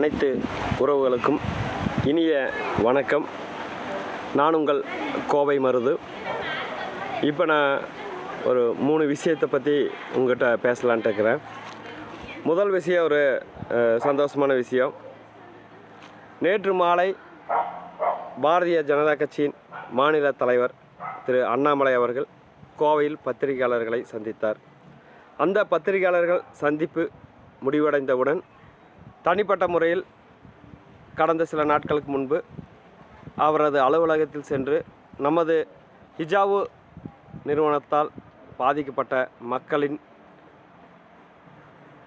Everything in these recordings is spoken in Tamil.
அனைத்து உறவுகளுக்கும் இனிய வணக்கம். நான் உங்கள் கோவை மருது. இப்போ நான் ஒரு மூணு விஷயத்தை பற்றி உங்கள்கிட்ட பேசலான்ட்டு இருக்கிறேன். முதல் விஷயம் ஒரு சந்தோஷமான விஷயம். நேற்று மாலை பாரதிய ஜனதா கட்சியின் மாநில தலைவர் திரு அண்ணாமலை அவர்கள் கோவையில் பத்திரிகையாளர்களை சந்தித்தார். அந்த பத்திரிகையாளர்கள் சந்திப்பு முடிவடைந்தவுடன் தனிப்பட்ட முறையில் கடந்த சில நாட்களுக்கு முன்பு அவரது அலுவலகத்தில் சென்று நமது ஹிஜாவு நிறுவனத்தால் பாதிக்கப்பட்ட மக்களின்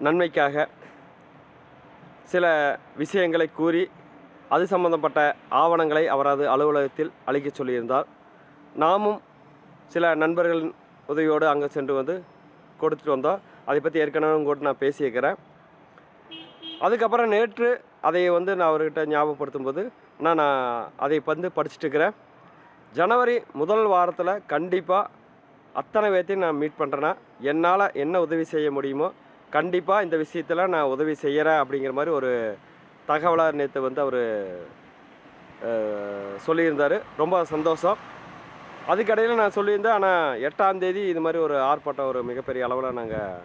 நன்மைக்காக சில விஷயங்களை கூறி அது சம்பந்தப்பட்ட ஆவணங்களை அவரது அலுவலகத்தில் அளிக்க சொல்லியிருந்தார். நாமும் சில நண்பர்களின் உதவியோடு அங்கே சென்று வந்து கொடுத்துட்டு வந்தோம். அதை பற்றி ஏற்கனவே உங்கள்கிட்ட நான் பேசியிருக்கிறேன். அதுக்கப்புறம் நேற்று அதை வந்து நான் அவர்கிட்ட ஞாபகப்படுத்தும் போது நான் நான் அதை வந்து படிச்சுட்டு இருக்கிறேன் ஜனவரி முதல் வாரத்தில் கண்டிப்பாக அத்தனை பேர்த்தையும் நான் மீட் பண்ணுறேன்னா என்னால் என்ன உதவி செய்ய முடியுமோ கண்டிப்பாக இந்த விஷயத்தில் நான் உதவி செய்கிறேன் அப்படிங்கிற மாதிரி ஒரு தகவலாக நேற்று வந்து அவர் சொல்லியிருந்தார். ரொம்ப சந்தோஷம். அதுக்கடையில் நான் சொல்லியிருந்தேன் ஆனால் எட்டாம் தேதி இது மாதிரி ஒரு ஆர்ப்பாட்டம் ஒரு மிகப்பெரிய அளவில் நாங்கள்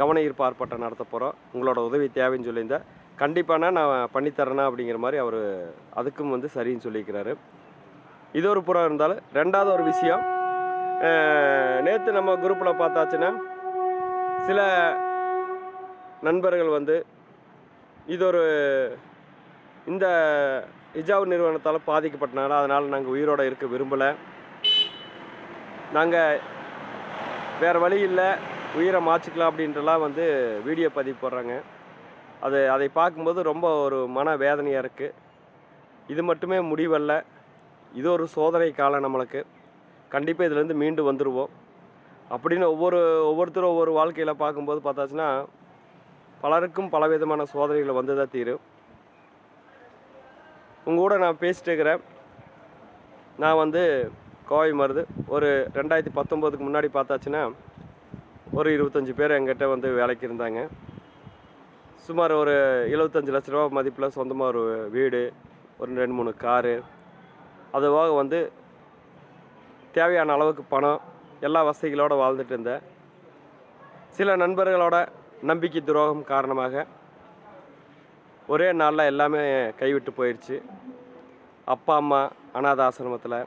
கவன ஈர்ப்பு ஆர்ப்பாட்டம் நடத்த போகிறோம் உங்களோட உதவி தேவைன்னு சொல்லியிருந்தேன் கண்டிப்பானா நான் பண்ணித்தரேண்ணா அப்படிங்கிற மாதிரி அவர் அதுக்கும் வந்து சரின்னு சொல்லியிருக்கிறாரு. இது ஒரு புறம் இருந்தாலும் ரெண்டாவது ஒரு விஷயம் நேற்று நம்ம குரூப்பில் பார்த்தாச்சுன்னா சில நண்பர்கள் வந்து இது ஒரு இந்த இஜாவு நிறுவனத்தால் பாதிக்கப்பட்டனால அதனால் நாங்கள் உயிரோடு இருக்க விரும்பலை. நாங்கள் வேறு வழி இல்லை. உயிரை மாச்சிக்கலாம் அப்படின்றலாம் வந்து வீடியோ பதிவு போடுறாங்க. அது அதை பார்க்கும்போது ரொம்ப ஒரு மன வேதனையாக இருக்குது இது மட்டுமே முடிவல்ல. இது ஒரு சோதனை காலம் நம்மளுக்கு. கண்டிப்பாக இதுலேருந்து மீண்டு வந்துடுவோம் அப்படின்னு ஒவ்வொரு ஒவ்வொருத்தரும் ஒவ்வொரு வாழ்க்கையில் பார்க்கும்போது பார்த்தாச்சுன்னா பலருக்கும் பலவிதமான சோதனைகள் வந்து தான் தீரும். உங்கள் கூட நான் பேசிட்டு இருக்கிறேன். நான் வந்து கோவை மருது. ஒரு ரெண்டாயிரத்தி பத்தொம்போதுக்கு முன்னாடி பார்த்தாச்சுன்னா ஒரு இருபத்தஞ்சி பேர் எங்கிட்ட வந்து வேலைக்கு இருந்தாங்க. சுமார் ஒரு எழுபத்தஞ்சு லட்ச ரூபா மதிப்பில் சொந்தமாக ஒரு வீடு ஒரு ரெண்டு மூணு காரு. அதுவாக வந்து தேவையான அளவுக்கு பணம் எல்லா வசதிகளோடு வாழ்ந்துட்டு இருந்தேன். சில நண்பர்களோட நம்பிக்கை துரோகம் காரணமாக ஒரே நாளில் எல்லாமே கைவிட்டு போயிடுச்சு அப்பா அம்மா அனாத ஆசிரமத்தில்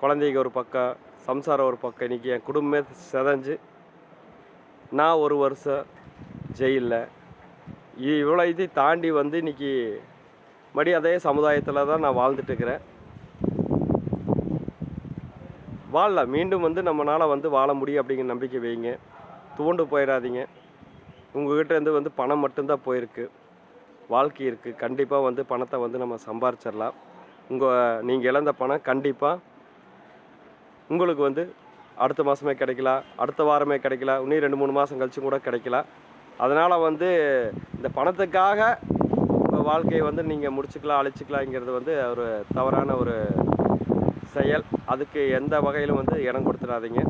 குழந்தைங்க ஒரு பக்கம் சம்சாரம் ஒரு பக்கம் இன்றைக்கி என் குடும்பமே செதஞ்சு நான் ஒரு வருஷம் ஜெயிலில். இவ்வளோ இதை தாண்டி வந்து இன்றைக்கி மறுபடி அதே சமுதாயத்தில் தான் நான் வாழ்ந்துட்டுருக்கிறேன் வாழலாம் மீண்டும் வந்து நம்மளால் வந்து வாழ முடியும் அப்படிங்கிற நம்பிக்கை வைங்க. துவண்டு போயிடாதீங்க. உங்கள்கிட்டருந்து வந்து பணம் மட்டும்தான் போயிருக்கு. வாழ்க்கை இருக்குது கண்டிப்பாக வந்து பணத்தை வந்து நம்ம சம்பாரிச்சிடலாம். உங்கள் நீங்கள் இழந்த பணம் கண்டிப்பாக உங்களுக்கு வந்து அடுத்த மாதமே கிடைக்கலாம் அடுத்த வாரமே கிடைக்கலாம் இன்னும் ரெண்டு மூணு மாதம் கழிச்சு கூட கிடைக்கலாம் அதனால் வந்து இந்த பணத்துக்காக உங்கள் வாழ்க்கையை வந்து நீங்கள் முடிச்சுக்கலாம் அழிச்சிக்கலாங்கிறது வந்து ஒரு தவறான ஒரு செயல். அதுக்கு எந்த வகையிலும் வந்து இடம் கொடுத்துடாதீங்க.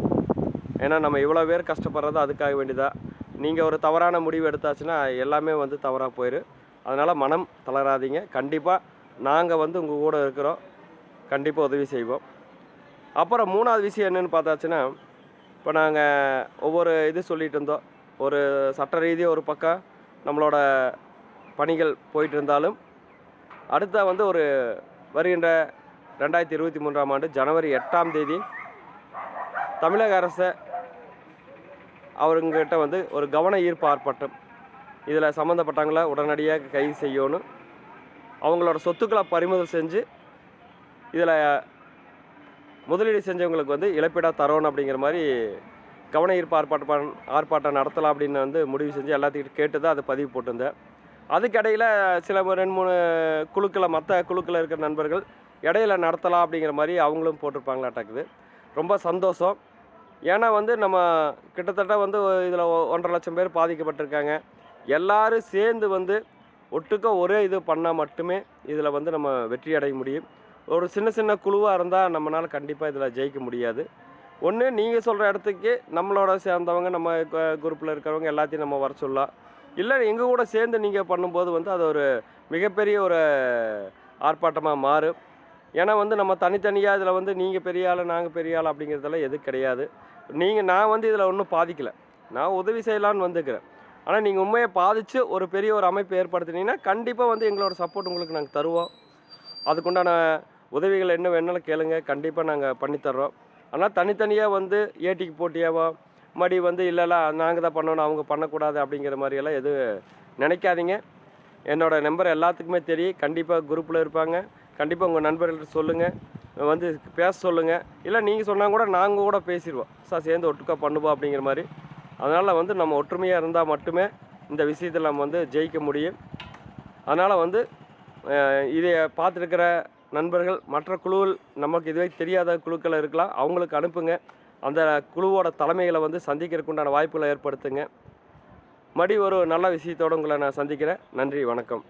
ஏன்னா நம்ம இவ்வளோ பேர் கஷ்டப்படுறது அதுக்காக வேண்டிதான் நீங்கள் ஒரு தவறான முடிவு எடுத்தாச்சுன்னா எல்லாமே வந்து தவறாக போயிடும் அதனால் மனம் தளராதீங்க. கண்டிப்பாக நாங்கள் வந்து உங்கள் கூட இருக்கிறோம். கண்டிப்பாக உதவி செய்வோம். அப்புறம் மூணாவது விஷயம் என்னென்னு பார்த்தாச்சுன்னா இப்போ நாங்கள் ஒவ்வொரு இது சொல்லிகிட்டு இருந்தோம். ஒரு சட்ட ரீதியாக ஒரு பக்கம் நம்மளோட பணிகள் போயிட்டு இருந்தாலும் அடுத்த வந்து ஒரு வருகின்ற ரெண்டாயிரத்தி இருபத்தி மூன்றாம் ஆண்டு ஜனவரி எட்டாம் தேதி தமிழக அரசை அவருங்கிட்ட வந்து ஒரு கவன ஈர்ப்பு ஆர்ப்பாட்டம். இதில் சம்மந்தப்பட்டவங்கள உடனடியாக கைது செய்யணும். அவங்களோட சொத்துக்களை பறிமுதல் செஞ்சு இதில் முதலீடு செஞ்சவங்களுக்கு வந்து இழப்பீடாக தரணும் அப்படிங்கிற மாதிரி கவன ஈர்ப்பு ஆர்ப்பாட்டம் ஆர்ப்பாட்டம் நடத்தலாம் அப்படின்னு வந்து முடிவு செஞ்சு எல்லாத்துக்கிட்ட கேட்டு தான் அதை பதிவு போட்டிருந்தேன். அதுக்கடையில் சில ரெண்டு மூணு குழுக்களை மற்ற குழுக்களில் இருக்கிற நண்பர்கள் இடையில நடத்தலாம் அப்படிங்கிற மாதிரி அவங்களும் போட்டிருப்பாங்களாட்டாக்குது. ரொம்ப சந்தோஷம். ஏன்னா வந்து நம்ம கிட்டத்தட்ட வந்து இதில் ஒன்றரை லட்சம் பேர் பாதிக்கப்பட்டிருக்காங்க. எல்லோரும் சேர்ந்து வந்து ஒட்டுக்க ஒரே இது பண்ணால் மட்டுமே இதில் வந்து நம்ம வெற்றி அடைய முடியும். ஒரு சின்ன சின்ன குழுவாக இருந்தால் நம்மளால் கண்டிப்பாக இதில் ஜெயிக்க முடியாது. ஒன்று நீங்கள் சொல்கிற இடத்துக்கு நம்மளோட சேர்ந்தவங்க நம்ம குரூப்பில் இருக்கிறவங்க எல்லாத்தையும் நம்ம வர சொல்லலாம் இல்லை எங்கள் கூட சேர்ந்து நீங்கள் பண்ணும்போது வந்து அது ஒரு மிகப்பெரிய ஒரு ஆர்ப்பாட்டமாக மாறும். ஏன்னா வந்து நம்ம தனித்தனியாக இதில் வந்து நீங்கள் பெரிய ஆள் நாங்கள் பெரிய ஆள் அப்படிங்கிறதெல்லாம் எதுவும் கிடையாது. நீங்கள் நான் வந்து இதில் ஒன்றும் பாதிக்கலை. நான் உதவி செய்யலான்னு வந்துக்கிறேன். ஆனால் நீங்கள் உண்மையை பாதித்து ஒரு பெரிய ஒரு அமைப்பு ஏற்படுத்தினீங்கன்னா கண்டிப்பாக வந்து எங்களோட சப்போர்ட் உங்களுக்கு நாங்கள் தருவோம். அதுக்குண்டான உதவிகள் என்ன வேணாலும் கேளுங்க. கண்டிப்பாக நாங்கள் பண்ணித்தர்றோம் ஆனால் தனித்தனியாக வந்து ஏட்டிக்கு போட்டியாவோ மடி வந்து இல்லை நாங்கள் தான் பண்ணணும் அவங்க பண்ணக்கூடாது அப்படிங்கிற மாதிரியெல்லாம் எதுவும் நினைக்காதீங்க. என்னோடய நம்பர் எல்லாத்துக்குமே தெரியும். கண்டிப்பாக குரூப்பில் இருப்பாங்க. கண்டிப்பாக உங்கள் நண்பர்கள்ட்ட சொல்லுங்கள் வந்து பேச சொல்லுங்கள் இல்லை நீங்கள் சொன்னால் கூட நாங்கள் கூட பேசிடுவோம். சார் சேர்ந்து ஒட்டுக்கா பண்ணுவோம் அப்படிங்கிற மாதிரி. அதனால் வந்து நம்ம ஒற்றுமையாக இருந்தால் மட்டுமே இந்த விஷயத்தில் நம்ம வந்து ஜெயிக்க முடியும். அதனால் வந்து இதை பார்த்துருக்கிற நண்பர்கள் மற்ற குழுவில் நமக்கு இதுவே தெரியாத குழுக்கள் இருக்கலாம். அவங்களுக்கு அனுப்புங்க. அந்த குழுவோட தலைமைகளை வந்து சந்திக்கிறதுக்கு உண்டான வாய்ப்புகளை ஏற்படுத்துங்க. மறுபடி ஒரு நல்ல விஷயத்தோடு உங்களை நான் சந்திக்கிறேன். நன்றி வணக்கம்.